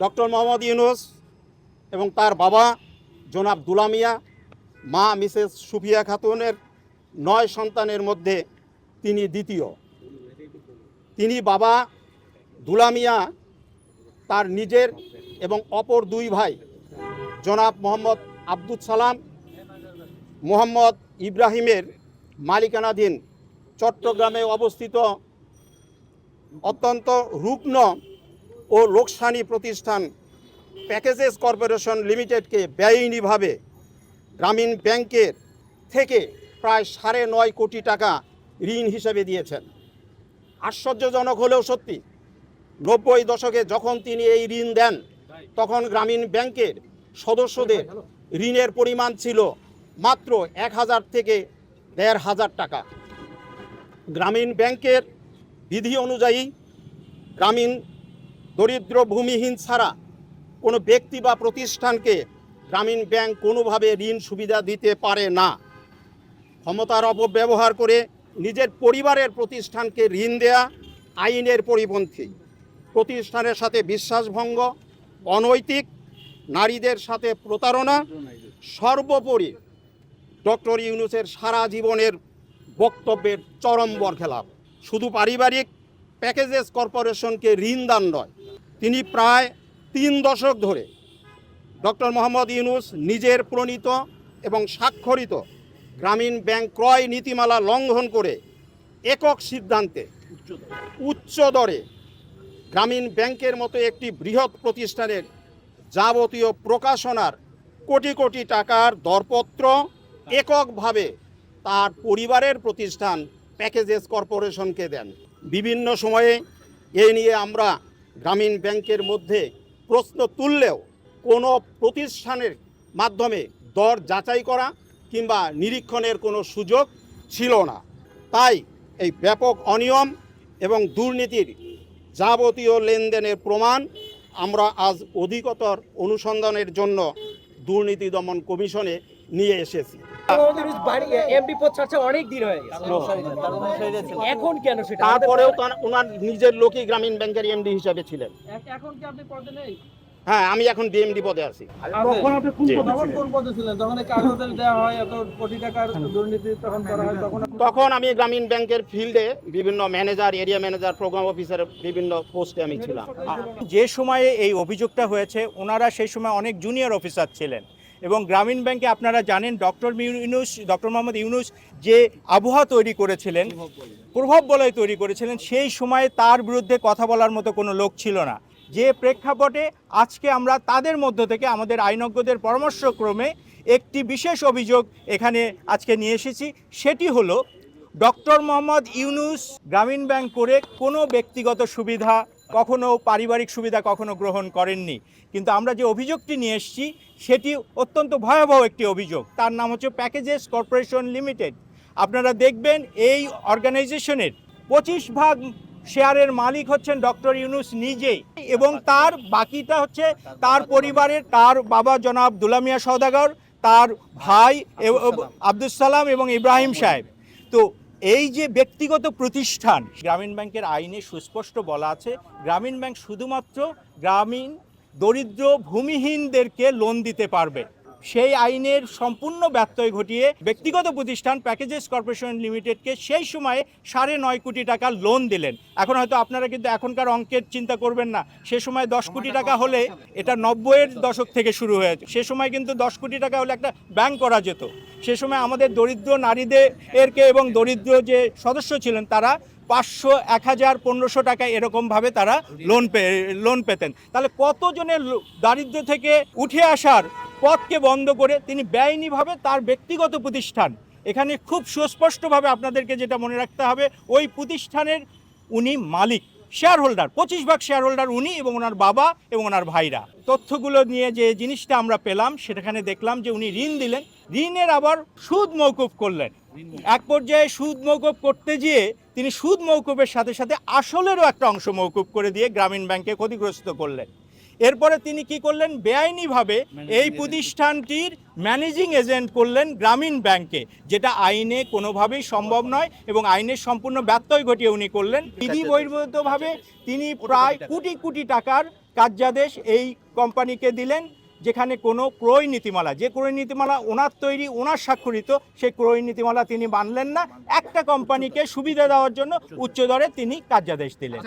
Doctor Mohammad Yunus এবং তার বাবা জনাব দুলামিয়া মা মিসেস সুফিয়া খাতুনের নয় সন্তানের মধ্যে তিনি দ্বিতীয়। তিনি বাবা দুলামিয়া তার নিজের এবং অপর দুই ভাই জনাব মোহাম্মদ আব্দুল সালাম, মোহাম্মদ ইব্রাহিমের মালিকানাধীন চট্টগ্রামে অবস্থিত অত্যন্ত রুগ্ন ও লোকসানি প্রতিষ্ঠান প্যাকেজেস কর্পোরেশন লিমিটেডকে বেআইনিভাবে গ্রামীণ ব্যাংকের থেকে প্রায় সাড়ে নয় কোটি টাকা ঋণ হিসেবে দিয়েছেন। আশ্চর্যজনক হলেও সত্যি, নব্বই দশকে যখন তিনি এই ঋণ দেন, তখন গ্রামীণ ব্যাংকের সদস্যদের ঋণের পরিমাণ ছিল মাত্র এক হাজার থেকে দেড় হাজার টাকা। গ্রামীণ ব্যাংকের বিধি অনুযায়ী গ্রামীণ দরিদ্র ভূমিহীন ছাড়া কোনো ব্যক্তি বা প্রতিষ্ঠানকে গ্রামীণ ব্যাংক কোনোভাবে ঋণ সুবিধা দিতে পারে না। ক্ষমতার অপব্যবহার করে নিজের পরিবারের প্রতিষ্ঠানকে ঋণ দেয়া আইনের পরিপন্থী। প্রতিষ্ঠানের সাথে বিশ্বাসভঙ্গ, অনৈতিক, নারীদের সাথে প্রতারণা, সর্বোপরি ডক্টর ইউনুসের সারা জীবনের বক্তব্যের চরম বরখেলাপ। শুধু পারিবারিক প্যাকেজেস কর্পোরেশনকে ঋণ দান নয় তিনি প্রায় তিন দশক ধরে ডক্টর মোহাম্মদ ইউনুস নিজের প্রণীত এবং স্বাক্ষরিত গ্রামীণ ব্যাংক ক্রয় নীতিমালা লঙ্ঘন করে একক সিদ্ধান্তে উচ্চ দরে গ্রামীণ ব্যাংকের মতো একটি বৃহৎ প্রতিষ্ঠানের যাবতীয় প্রকাশনার কোটি কোটি টাকার দরপত্র এককভাবে তার পরিবারের প্রতিষ্ঠান প্যাকেজেস কর্পোরেশনকে দেন। বিভিন্ন সময়ে এ নিয়ে আমরা গ্রামীণ ব্যাংকের মধ্যে প্রশ্ন তুললেও কোনো প্রতিষ্ঠানের মাধ্যমে দর যাচাই করা কিংবা নিরীক্ষণের কোনো সুযোগ ছিল না। তাই এই ব্যাপক অনিয়ম এবং দুর্নীতির যাবতীয় লেনদেনের প্রমাণ আমরা আজ অধিকতর অনুসন্ধানের জন্য দুর্নীতি দমন কমিশনে নিয়ে এসেছি। এমপি পদ ছাড়ছে অনেক দিন গেছে। এখন কেন সেটা? তারপরেও ওনার নিজের লোকই গ্রামীণ ব্যাংকের এমডি হিসাবে ছিলেন। এখন কি আপনি পদে নেই? হ্যাঁ আমি এখন ডিএমডি পদে আছি। তখন আমি গ্রামীণ ব্যাংকের ফিল্ডে বিভিন্ন manager area manager programme officer বিভিন্ন পোস্টে আমি ছিলাম। যে সময়ে এই অভিযোগটা হয়েছে ওনারা সেই সময় অনেক জুনিয়র অফিসার ছিলেন। এবং গ্রামীণ ব্যাংকে আপনারা জানেন ডক্টর ইউনুস, ডক্টর মোহাম্মদ ইউনুস যে আবহাওয়া তৈরি করেছিলেন, প্রভাব বলয় তৈরি করেছিলেন, সেই সময়ে তার বিরুদ্ধে কথা বলার মতো কোনো লোক ছিল না। যে প্রেক্ষাপটে আজকে আমরা তাদের মধ্য থেকে আমাদের আইনজ্ঞদের পরামর্শক্রমে একটি বিশেষ অভিযোগ এখানে আজকে নিয়ে এসেছি। সেটি হলো, ডক্টর মোহাম্মদ ইউনুস গ্রামীণ ব্যাংক করে কোনো ব্যক্তিগত সুবিধা কখনো পারিবারিক সুবিধা কখনো গ্রহণ করেননি। কিন্তু আমরা যে অভিযোগটি নিয়ে এসেছি, সেটি অত্যন্ত ভয়াবহ একটি অভিযোগ। তার নাম হচ্ছে প্যাকেজেস কর্পোরেশন লিমিটেড আপনারা দেখবেন এই অর্গানাইজেশনের পঁচিশ ভাগ শেয়ারের মালিক হচ্ছেন ডক্টর ইউনুস নিজেই এবং তার বাকিটা হচ্ছে তার পরিবারের তার বাবা জনাব দুলামিয়া সওদাগর, তার ভাই আব্দুল সালাম এবং ইব্রাহিম সাহেব। তো এই যে ব্যক্তিগত প্রতিষ্ঠান, গ্রামীণ ব্যাংকের আইনে সুস্পষ্ট বলা আছে, গ্রামীণ ব্যাংক শুধুমাত্র গ্রামীণ, দরিদ্র, ভূমিহীনদেরকে লোন দিতে পারবে। সেই আইনের সম্পূর্ণ ব্যত্যয় ঘটিয়ে ব্যক্তিগত প্রতিষ্ঠান প্যাকেজেস কর্পোরেশন লিমিটেডকে সেই সময়ে সাড়ে নয় কোটি টাকা লোন দিলেন। এখন হয়তো আপনারা কিন্তু এখনকার অঙ্কের চিন্তা করবেন না। সে সময় দশ কোটি টাকা হলে এটা নব্বইয়ের দশক থেকে শুরু হয়েছে সে সময় কিন্তু দশ কোটি টাকা হলে একটা ব্যাংক করা যেত। সে সময় আমাদের দরিদ্র নারীদের এরকে এবং দরিদ্র যে সদস্য ছিলেন তারা পাঁচশো, এক হাজার, পনেরোশো টাকা এরকমভাবে তারা লোন পে লোন পেতেন। তাহলে কতজনের দারিদ্র্য থেকে উঠে আসার পথকে বন্ধ করে তিনি বেআইনিভাবে তার ব্যক্তিগত প্রতিষ্ঠান, এখানে খুব সুস্পষ্টভাবে আপনাদেরকে যেটা মনে রাখতে হবে, ওই প্রতিষ্ঠানের উনি মালিক শেয়ার হোল্ডার পঁচিশ ভাগ শেয়ার হোল্ডার উনি এবং ওনার বাবা এবং ওনার ভাইরা। তথ্যগুলো নিয়ে যে জিনিসটা আমরা পেলাম, সেখানে দেখলাম যে উনি ঋণ দিলেন, ঋণের আবার সুদ মৌকুফ করলেন। এক পর্যায়ে সুদ মৌকুফ করতে গিয়ে তিনি সুদ মৌকুফের সাথে সাথে আসলেরও একটা অংশ মৌকুফ করে দিয়ে গ্রামীণ ব্যাংকে ক্ষতিগ্রস্ত করলেন। এরপরে তিনি কি করলেন? বেআইনিভাবে এই প্রতিষ্ঠানটির ম্যানেজিং এজেন্ট করলেন গ্রামীণ ব্যাংকে যেটা আইনে কোনোভাবেই সম্ভব নয় এবং আইনের সম্পূর্ণ ব্যত্যয় ঘটিয়ে উনি করলেন। বিধি বহির্ভূতভাবে তিনি প্রায় কোটি কোটি টাকার কার্যাদেশ এই কোম্পানিকে দিলেন। যেখানে কোনো ক্রয় নীতিমালা, যে ক্রয় নীতিমালা ওনার তৈরি, ওনার স্বাক্ষরিত, সেই ক্রয় নীতিমালা তিনি মানলেন না। একটা কোম্পানিকে সুবিধা দেওয়ার জন্য উচ্চ দরে তিনি কার্যাদেশ দিলেন।